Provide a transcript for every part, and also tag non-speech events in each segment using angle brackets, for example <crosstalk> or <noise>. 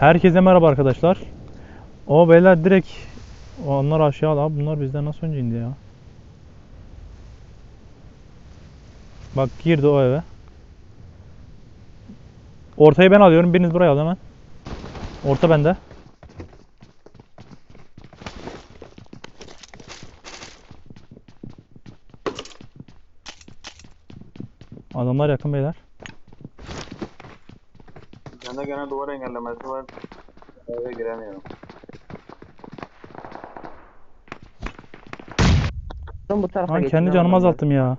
Herkese merhaba arkadaşlar. O beyler direkt onlar aşağıda. Abi bunlar bizden nasıl önce indi ya? Bak girdi o eve. Ortayı ben alıyorum. Biriniz buraya al hemen. Orta bende. Adamlar yakın beyler. Gene duvar engellemesi var. Eve giremiyorum. Ben bu tarafa Lan geçtim kendi canımı azalttım ya.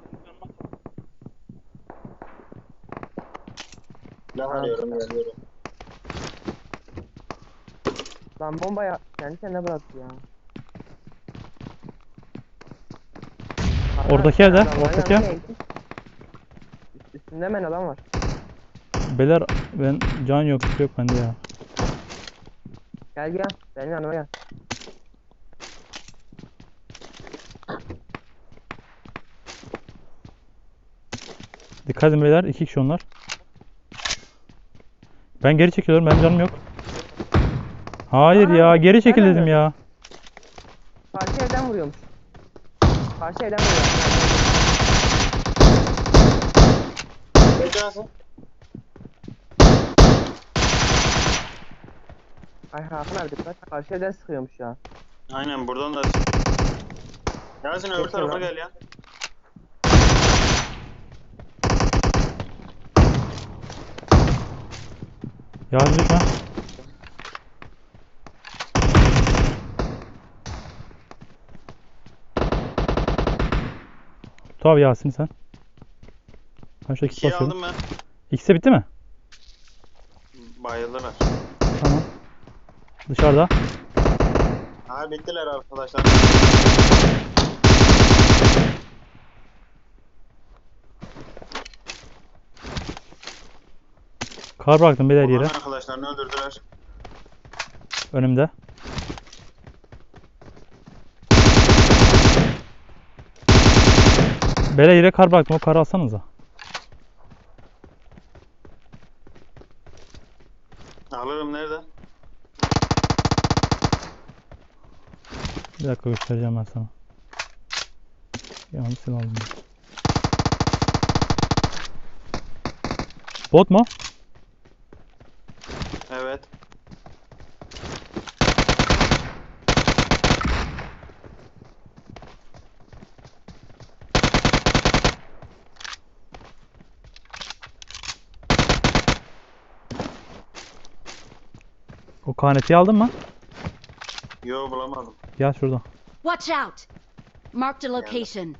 Ne arıyorum geliyorum. Lan bombayı kendi kendine bıraktı ya. Oradaki evde, oradaki. Üst- Üstünde hemen adam var. Beyler ben can yok yok bende ya. Gel gel. Benim yanıma gel. Dikkat edin beyler iki kişi onlar. Ben geri çekiliyorum benim canım yok. Hayır Aa, ya geri çekil dedim ya. Karşı evden vuruyormuş. Karşı evden vuruyor. Beklesin. Ay Hakan abi dikkat. Karşı evden sıkıyormuş ya. Aynen buradan da. Yasin öbür tarafa gel ya. Yasin lütfen. Tut abi Yasin sen. Ben şu ekip İkiyi basıyorum. aldım ben. İkisi bitti mi? Bayıldılar. Dışarıda. Ha bittiler arkadaşlar. Kar bıraktım beyler yere. Arkadaşlarını öldürdüler. Önümde. Beyler yere kar bıraktım. O karı alsanıza. Alırım nerede? Bir dakika göstereceğim ben sana. Yanlış silah aldım. Bot mu? Evet. O kanetiyi aldın mı? Yo bulamadım. Gel şurada. Watch out! Marked a location.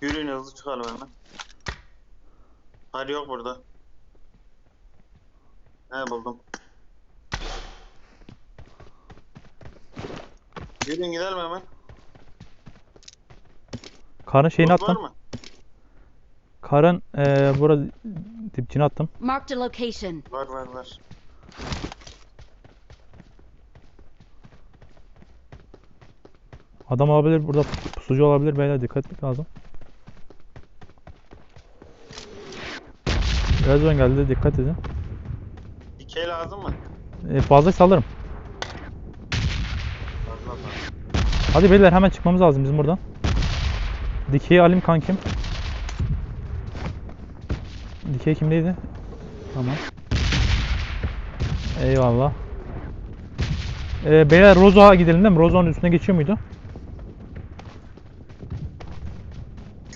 Yürüyün hızlı çıkalım hemen. Hadi yok burada. He buldum. Yürüyün gidelim hemen. Karın şeyini Bot var attım. mı? Karın eee burada dipçini attım. Marked a location. Var var var. Adam olabilir burada pusucu olabilir beyler dikkat etmek lazım. Biraz ön geldi dikkat edin. Dikey lazım mı? E, fazla salırım. Fazla fazla. Hadi beyler hemen çıkmamız lazım bizim buradan. Dikeyi alayım kankim. Dikey kimdeydi? Tamam. Eyvallah. Ee, beyler Rozo'ya gidelim değil mi? Rozo'nun üstüne geçiyor muydu?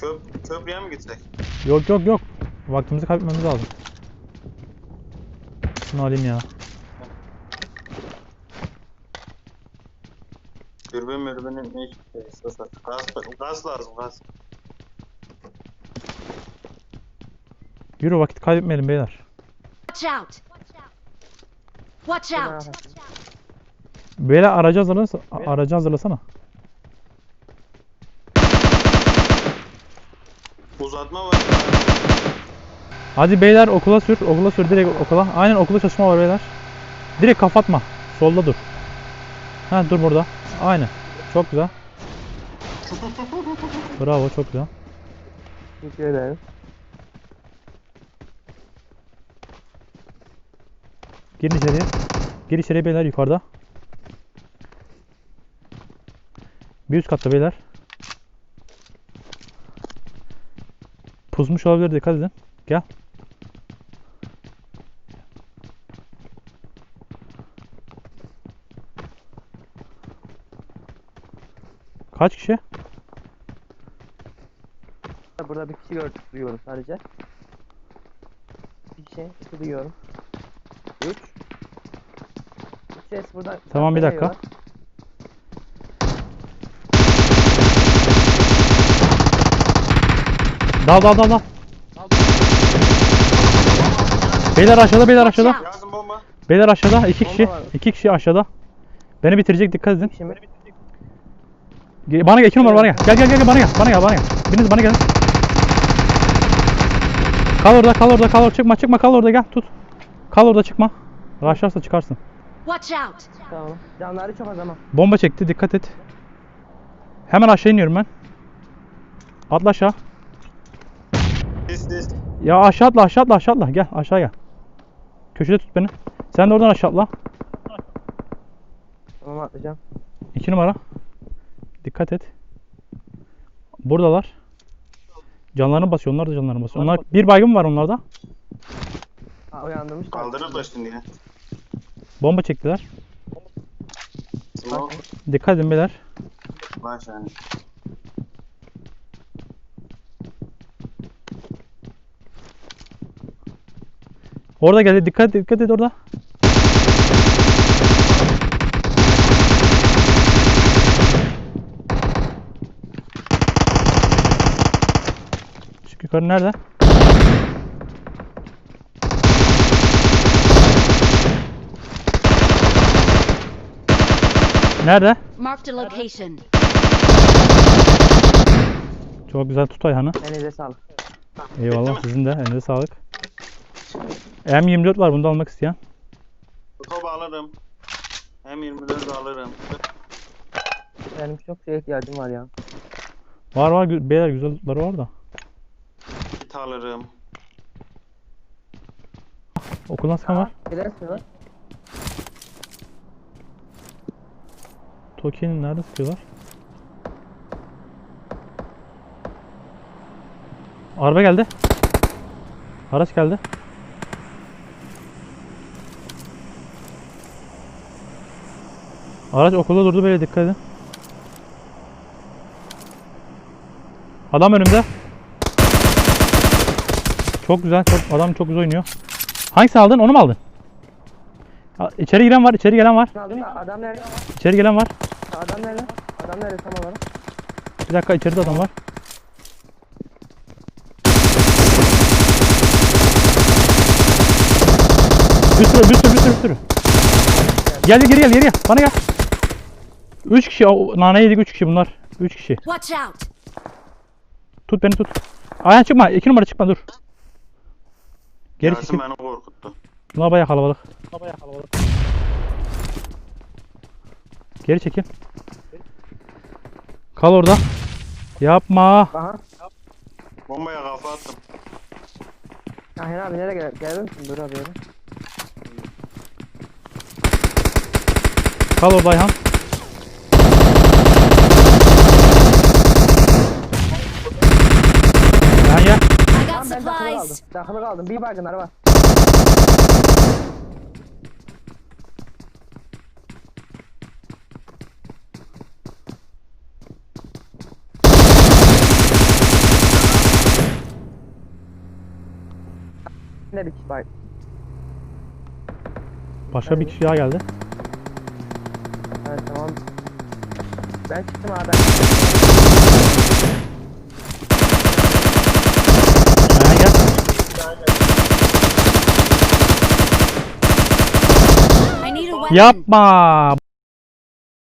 Köp köprüye mi gitsek? Yok yok yok. Vaktimizi kaybetmemiz lazım. Şunu alayım ya. Dürbün mürbünün ne sus. Gaz, gaz lazım gaz. Yürü vakit kaybetmeyelim beyler. Watch out! Watch out! Beyler aracı hazırlasana. Aracı hazırlasana. Uzatma var. Hadi beyler okula sür. Okula sür direkt okula. Aynen okulda çalışma var beyler. Direkt kapatma. Solda dur. Ha dur burada. Aynen. Çok güzel. <laughs> Bravo çok güzel. Teşekkür ederim. Girin içeriye. Gir içeriye beyler yukarıda. Bir üst katta beyler. Pusmuş olabilir dikkat edin. Gel. Kaç kişi? Burada bir kişi gördük duyuyoruz sadece. Bir iki duyuyorum. Üç. Üç ses buradan. Tamam, bir dakika. geliyorlar. Dal dal dal dal. Beyler aşağıda beyler aşağıda. Yazın bomba. Beyler aşağıda iki kişi. Bomba var. iki kişi aşağıda. Beni bitirecek dikkat edin. Kişi mi? Ge- Bana gel iki numara bana gel. Gel gel gel bana gel. Bana gel bana gel. Biriniz bana gelin. Kal orada kal orada kal orada çıkma çıkma kal orada gel tut. Kal orada çıkma. Raşlarsa çıkarsın. Watch out! Tamam. Canları çok az ama. Bomba çekti dikkat et. Hemen aşağı iniyorum ben. Atla aşağı. Dis dis. Ya aşağı atla aşağı atla aşağı atla. Gel aşağı gel. Köşede tut beni. Sen de oradan aşağı atla. Tamam atlayacağım. 2 numara. Dikkat et. Buradalar. Canlarını basıyor. Onlar da canlarını basıyor. Onlar bir baygın var onlarda. Ha, uyandırmış. Kaldırır da şimdi ya. Bomba çektiler. Smoke. Dikkat edin beyler. Baş yani. Orada geldi. Dikkat et, dikkat et orada. Çık yukarı nerede? Nerede? Marked a location. Çok güzel tut ayağını. Elinize sağlık. Eyvallah sizin de elinize sağlık. M24 var bunu da almak isteyen. Top alırım. Hem 24 alırım. Benim çok şeye ihtiyacım var ya. Var var gü- beyler güzel lootları var da. Kit alırım. Okuldan sıkan var. Gidersin lan. Toki'nin nerede sıkıyorlar? Araba geldi. Araç geldi. Araç okulda durdu böyle dikkat edin. Adam önümde. Çok güzel. Çok, adam çok güzel oynuyor. Hangisini aldın? Onu mu aldın? İçeri giren var, içeri gelen var. Şunu aldım da adam nerede? İçeri gelen var. Adam nerede? Adam nerede tam olarak? Bir dakika içeride adam var. Bir sürü bir sürü bir sürü bir sürü. Gel geri gel geri gel. Bana gel. 3 kişi. o- Nane yedik 3 kişi bunlar. 3 kişi. Watch out! Tut beni tut. Ayağın çıkma. 2 numara çıkma dur. Geri Yasin çekil. beni korkuttu. Bunlar bayağı kalabalık. Geri çekil. Kal orada. Yapma. Aha. Bombaya kafa attım. Ahir abi nereye gel? Gelir misin? Dur abi öyle. Kal orada Ayhan. Ayhan gel. I got Tamam ben takılı kaldım. supplies. Takılı kaldım. Bir baygınları var. Ne bir kişi baygın. Başka bir kişi daha geldi. Evet tamam. Ben çıktım abi. Ayhan gel. Yapma.